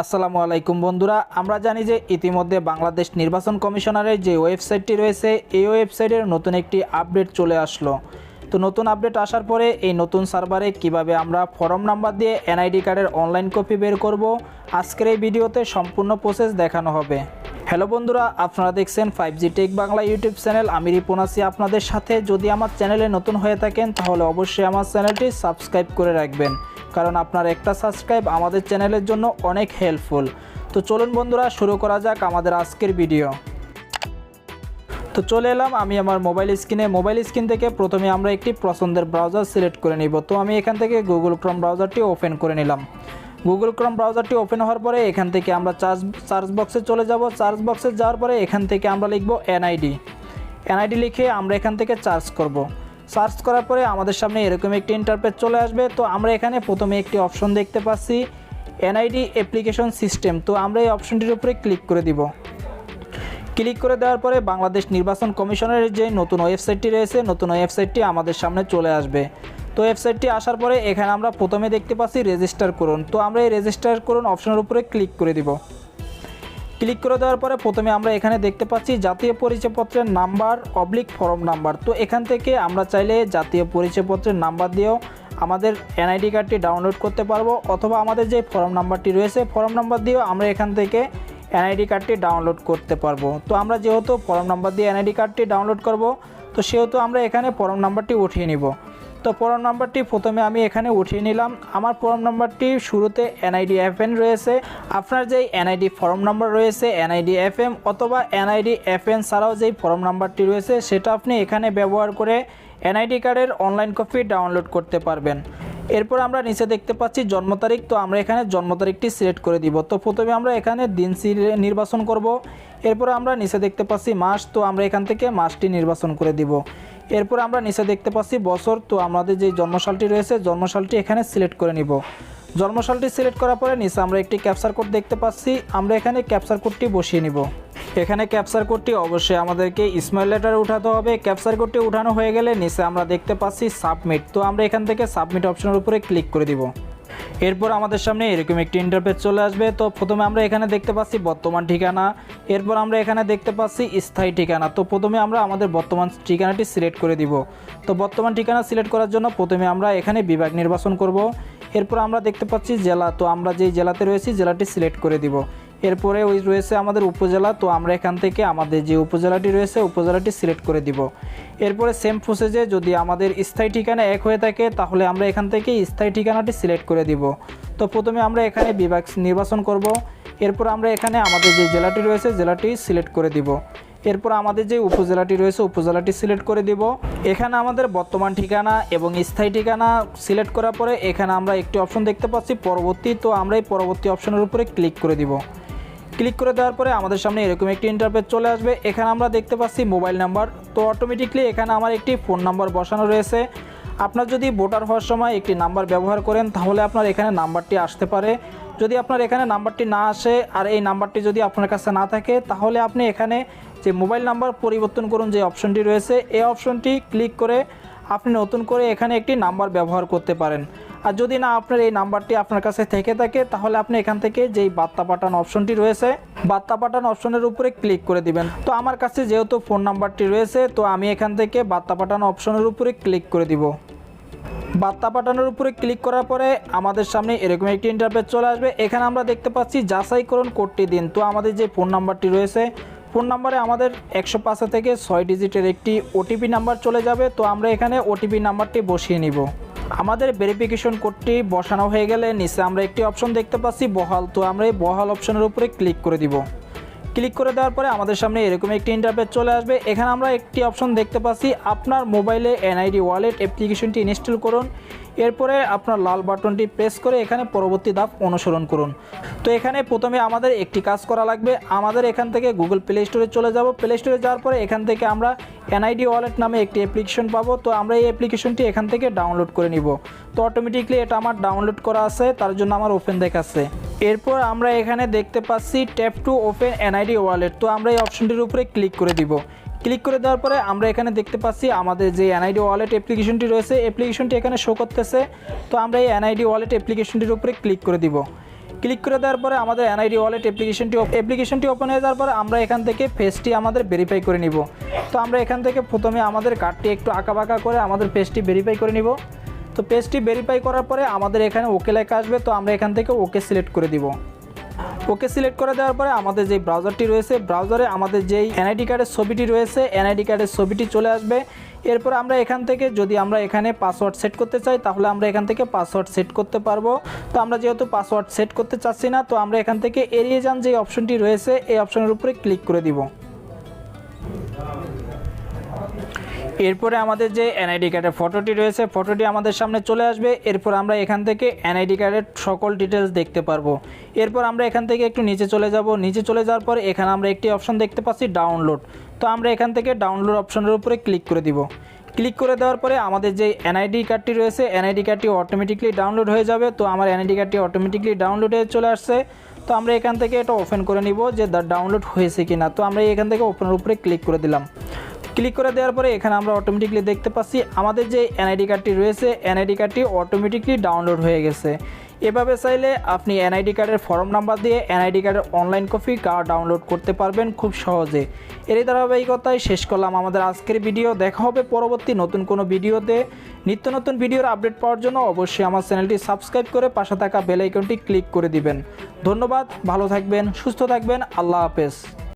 আসসালামু আলাইকুম বন্ধুরা, আমরা জানি যে ইতিমধ্যে বাংলাদেশ নির্বাচন কমিশনারের যে ওয়েবসাইটটি রয়েছে, এই ওয়েবসাইটের নতুন একটি আপডেট চলে আসলো। তো নতুন আপডেট আসার পরে এই নতুন সার্ভারে কীভাবে আমরা ফর্ম নাম্বার দিয়ে এনআইডি কার্ডের অনলাইন কপি বের করব, আজকের এই ভিডিওতে সম্পূর্ণ প্রসেস দেখানো হবে। হ্যালো বন্ধুরা, আপনারা দেখছেন five G tech Bangla YouTube channel, আমি রিপন আপনাদের সাথে। যদি আমার চ্যানেলে নতুন হয়ে থাকেন, তাহলে অবশ্যই আমার চ্যানেলটি সাবস্ক্রাইব করে রাখবেন। কারণ আপনার একটা সাবস্ক্রাইব আমাদের চ্যানেলের জন্য অনেক হেল্পফুল তো চলুন বন্ধুরা, শুরু করা যাক আমাদের আজকের ভিডিও তো চলে এলাম আমি আমার মোবাইল স্ক্রিনে মোবাইল স্ক্রিন থেকে প্রথমে আমরা একটি পছন্দের ব্রাউজার সিলেক্ট করে নিব। তো আমি এখান থেকে গুগল ক্রম ব্রাউজারটি ওপেন করে নিলাম। গুগল ক্রম ব্রাউজারটি ওপেন হওয়ার পরে এখান থেকে আমরা চার্জ সার্চ বক্সে চলে যাব। সার্চ বক্সে যাওয়ার পরে এখান থেকে আমরা লিখব এনআইডি এনআইডি লিখে আমরা এখান থেকে চার্জ করব। সার্চ করার পরে আমাদের সামনে এরকম একটি ইন্টারপেজ চলে আসবে। তো আমরা এখানে প্রথমে একটি অপশন দেখতে পাচ্ছি এনআইডি অ্যাপ্লিকেশন সিস্টেম তো আমরা এই অপশনটির উপরে ক্লিক করে দিব। ক্লিক করে দেওয়ার পরে বাংলাদেশ নির্বাচন কমিশনের যে নতুন ওয়েবসাইটটি রয়েছে, নতুন ওয়েবসাইটটি আমাদের সামনে চলে আসবে। তো ওয়েবসাইটটি আসার পরে এখানে আমরা প্রথমে দেখতে পাচ্ছি রেজিস্টার করুন। তো আমরা এই রেজিস্টার করুন অপশনের উপরে ক্লিক করে দিব। ক্লিক করে দেওয়ার পরে প্রথমে আমরা এখানে দেখতে পাচ্ছি জাতীয় পরিচয়পত্রের নাম্বার অবলিক ফর্ম নাম্বার তো এখান থেকে আমরা চাইলে জাতীয় পরিচয়পত্রের নাম্বার দিয়েও আমাদের এনআইডি কার্ডটি ডাউনলোড করতে পারব অথবা আমাদের যে ফর্ম নাম্বারটি রয়েছে ফর্ম নাম্বার দিয়েও আমরা এখান থেকে এনআইডি কার্ডটি ডাউনলোড করতে পারব। তো আমরা যেহেতু ফর্ম নাম্বার দিয়ে এনআইডি কার্ডটি ডাউনলোড করব, তো সেহেতু আমরা এখানে ফর্ম নাম্বারটি উঠিয়ে নিব। তো ফর্ম নাম্বারটি প্রথমে আমি এখানে উঠিয়ে নিলাম। আমার ফর্ম নাম্বারটি শুরুতে এনআইডি এফ এন রয়েছে। আপনার যেই এনআইডি ফর্ম নাম্বার রয়েছে এনআইডি এফ এম অথবা এনআইডি এফ এন ছাড়াও যেই ফর্ম নাম্বারটি রয়েছে, সেটা আপনি এখানে ব্যবহার করে এনআইডি কার্ডের অনলাইন কপি ডাউনলোড করতে পারবেন। এরপর আমরা নিচে দেখতে পাচ্ছি জন্ম তারিখ, তো আমরা এখানে জন্ম তারিখটি সিলেক্ট করে দিব। তো প্রথমে আমরা এখানে দিন নির্বাচন করব। এরপর আমরা নিচে দেখতে পাচ্ছি মাস, তো আমরা এখান থেকে মাসটি নির্বাচন করে দিব। এরপর আমরা নিচে দেখতে পাচ্ছি, বছর তো আমাদের যে জন্মশালটি রয়েছে জন্মশালটি এখানে সিলেক্ট করে নিব। জন্মশালটি সিলেক্ট করার পরে নিচে আমরা একটি ক্যাপচার কোড দেখতে পাচ্ছি, আমরা এখানে ক্যাপচার কোডটি বসিয়ে নিব। এখানে ক্যাপচার কোডটি অবশ্যই আমাদেরকে স্মাইল লেটার উঠাতে হবে। ক্যাপচার কোডটি উঠানো হয়ে গেলে নিচে আমরা দেখতে পাচ্ছি সাবমিট তো আমরা এখান থেকে সাবমিট অপশনের উপরে ক্লিক করে দিব। এরপর আমাদের সামনে এরকম একটি ইন্টারফেস চলে আসবে। তো প্রথমে আমরা এখানে দেখতে পাচ্ছি বর্তমান ঠিকানা। এরপর আমরা এখানে দেখতে পাচ্ছি স্থায়ী ঠিকানা। তো প্রথমে আমরা আমাদের বর্তমান ঠিকানাটি সিলেক্ট করে দিব। তো বর্তমান ঠিকানা সিলেক্ট করার জন্য প্রথমে আমরা এখানে বিভাগ নির্বাচন করব। এরপর আমরা দেখতে পাচ্ছি জেলা। তো আমরা যেই জেলাতে রয়েছি, জেলাটি সিলেক্ট করে দিব। এরপরে ওই রয়েছে আমাদের উপজেলা, তো আমরা এখান থেকে আমাদের যে উপজেলাটি রয়েছে, উপজেলাটি সিলেক্ট করে দিব। এরপরে সেম প্রসেসে যদি আমাদের স্থায়ী ঠিকানা এক হয়ে থাকে, তাহলে আমরা এখান থেকে স্থায়ী ঠিকানাটি সিলেক্ট করে দিব। তো প্রথমে আমরা এখানে বিভাগ নির্বাচন করব। এরপর আমরা এখানে আমাদের যে জেলাটি রয়েছে, জেলাটি সিলেক্ট করে দিব। এরপর আমাদের যে উপজেলাটি রয়েছে, উপজেলাটি সিলেক্ট করে দিব। এখানে আমাদের বর্তমান ঠিকানা এবং স্থায়ী ঠিকানা সিলেক্ট করার পরে এখানে আমরা একটি অপশন দেখতে পাচ্ছি, পরবর্তী। তো আমরা এই পরবর্তী অপশনের উপরে ক্লিক করে দিব। ক্লিক করে দেওয়ার পরে আমাদের সামনে এরকম একটি ইন্টারপেজ চলে আসবে। এখানে আমরা দেখতে পাচ্ছি মোবাইল নাম্বার তো অটোমেটিকলি এখানে আমার একটি ফোন নাম্বার বসানো রয়েছে। আপনার যদি ভোটার হওয়ার সময় একটি নাম্বার ব্যবহার করেন, তাহলে আপনার এখানে নাম্বারটি আসতে পারে। যদি আপনার এখানে নাম্বারটি না আসে আর এই নাম্বারটি যদি আপনার কাছে না থাকে, তাহলে আপনি এখানে যে মোবাইল নাম্বার পরিবর্তন করুন যে অপশনটি রয়েছে, এই অপশনটি ক্লিক করে আপনি নতুন করে এখানে একটি নাম্বার ব্যবহার করতে পারেন। আর যদি না আপনার এই নাম্বারটি আপনার কাছে থেকে থাকে, তাহলে আপনি এখান থেকে যেই বার্তা পাঠানো অপশনটি রয়েছে, বার্তা পাঠানো অপশনের উপরে ক্লিক করে দিবেন। তো আমার কাছে যেহেতু ফোন নাম্বারটি রয়েছে, তো আমি এখান থেকে বার্তা পাঠানো অপশনের উপরে ক্লিক করে দিব। বার্তা পাঠানোর উপরে ক্লিক করার পরে আমাদের সামনে এরকম একটি ইন্টারপেজ চলে আসবে। এখানে আমরা দেখতে পাচ্ছি যাচাইকরণ কোডটি দিন। তো আমাদের যে ফোন নাম্বারটি রয়েছে, ফোন নাম্বারে আমাদের একশো পাঁচা থেকে ছয় ডিজিটের একটি ওটিপি নাম্বার চলে যাবে। তো আমরা এখানে ওটিপি নাম্বারটি বসিয়ে নিব। আমাদের ভেরিফিকেশন কোডটি বসানো হয়ে গেলে নিচে আমরা একটি অপশন দেখতে পাচ্ছি, বহাল। তো আমরা এই বহাল অপশনের উপরে ক্লিক করে দিব। ক্লিক করে দেওয়ার পরে আমাদের সামনে এরকম একটি ইন্টারপেজ চলে আসবে। এখানে আমরা একটি অপশন দেখতে পাচ্ছি, আপনার মোবাইলে এনআইডি ওয়ালেট অ্যাপ্লিকেশনটি ইনস্টল করুন। এরপরে আপনার লাল বাটনটি প্রেস করে এখানে পরবর্তী ধাপ অনুসরণ করুন। তো এখানে প্রথমে আমাদের একটি কাজ করা লাগবে। আমাদের এখান থেকে গুগল প্লে স্টোরে চলে যাব। প্লে স্টোরে যাওয়ার পরে এখান থেকে আমরা এনআইডি ওয়ালেট নামে একটি অ্যাপ্লিকেশন পাবো। তো আমরা এই অ্যাপ্লিকেশনটি এখান থেকে ডাউনলোড করে নিব। তো অটোমেটিকলি এটা আমার ডাউনলোড করা আছে। তার জন্য আমার ওপেন দেখাচ্ছে এরপর আমরা এখানে দেখতে পাচ্ছি tap to open NID wallet তো আমরা এই অপশনটির উপরে ক্লিক করে দিব। ক্লিক করে দেওয়ার পরে আমরা এখানে দেখতে পাচ্ছি আমাদের যে এনআইডি ওয়ালেট অ্যাপ্লিকেশনটি রয়েছে অ্যাপ্লিকেশনটি এখানে শো করতেছে। তো আমরা এই এনআইডি ওয়ালেট অ্যাপ্লিকেশনটির উপরে ক্লিক করে দিব। ক্লিক করে দেওয়ার পরে আমাদের এনআইডি ওয়ালেট অ্যাপ্লিকেশনটি অ্যাপ্লিকেশনটি ওপেন হয়ে যাওয়ার পরে আমরা এখান থেকে ফেসটি আমাদের ভেরিফাই করে নিব। তো আমরা এখান থেকে প্রথমে আমাদের কার্ডটি একটু আঁকাবাঁকা করে আমাদের পেজটি ভেরিফাই করে নিব। তো পেজটি ভেরিফাই করার পরে আমাদের এখানে ওকে লেখা আসবে, তো আমরা এখান থেকে ওকে সিলেক্ট করে দিব। ওকে সিলেক্ট করে দেওয়ার পরে আমাদের যে ব্রাউজারটি রয়েছে, ব্রাউজারে আমাদের যেই এনআইডি কার্ডের ছবিটি রয়েছে, এনআইডি কার্ডের ছবিটি চলে আসবে। এরপর আমরা এখান থেকে যদি আমরা এখানে পাসওয়ার্ড সেট করতে চাই, তাহলে আমরা এখান থেকে পাসওয়ার্ড সেট করতে পারব। তো আমরা যেহেতু পাসওয়ার্ড সেট করতে চাচ্ছি না, তো আমরা এখান থেকে এড়িয়ে যান যে অপশনটি রয়েছে, এই অপশনের উপরে ক্লিক করে দিব। এরপরে আমাদের যে এনআইডি কার্ডের ফটোটি রয়েছে ফটোটি আমাদের সামনে চলে আসবে। এরপর আমরা এখান থেকে এনআইডি কার্ডের সকল ডিটেলস দেখতে পারব। এরপর আমরা এখান থেকে একটু নিচে চলে যাব। নিচে চলে যাওয়ার পর এখানে আমরা একটি অপশন দেখতে পাচ্ছি ডাউনলোড তো আমরা এখান থেকে ডাউনলোড অপশনের উপরে ক্লিক করে দিব। ক্লিক করে দেওয়ার পরে আমাদের যে এনআইডি কার্ডটি রয়েছে এনআইডি কার্ডটি অটোমেটিকলি ডাউনলোড হয়ে যাবে। তো আমার এনআইডি কার্ডটি অটোমেটিকলি ডাউনলোড হয়ে চলে আসছে। তো আমরা এখান থেকে এটা ওপেন করে নিব যে ডাউনলোড হয়েছে কি না তো আমরা এখান থেকে ওপেনের উপরে ক্লিক করে দিলাম। ক্লিক করে দেওয়ার পরে এখানে আমরা অটোমেটিকলি দেখতে পাচ্ছি আমাদের যে এনআইডি কার্ডটি রয়েছে এনআইডি কার্ডটি অটোমেটিকলি ডাউনলোড হয়ে গেছে। এভাবে চাইলে আপনি এনআইডি কার্ডের ফর্ম নাম্বার দিয়ে এনআইডি কার্ডের অনলাইন কপি কার্ড ডাউনলোড করতে পারবেন খুব সহজে। এরই ধারাবাহিকতায় শেষ করলাম আমাদের আজকের ভিডিও দেখা হবে পরবর্তী নতুন কোনো ভিডিওতে নিত্য নতুন ভিডিওর আপডেট পাওয়ার জন্য অবশ্যই আমার চ্যানেলটি সাবস্ক্রাইব করে পাশে থাকা বেল আইকনটি ক্লিক করে দিবেন। ধন্যবাদ, ভালো থাকবেন, সুস্থ থাকবেন, আল্লাহ হাফেজ।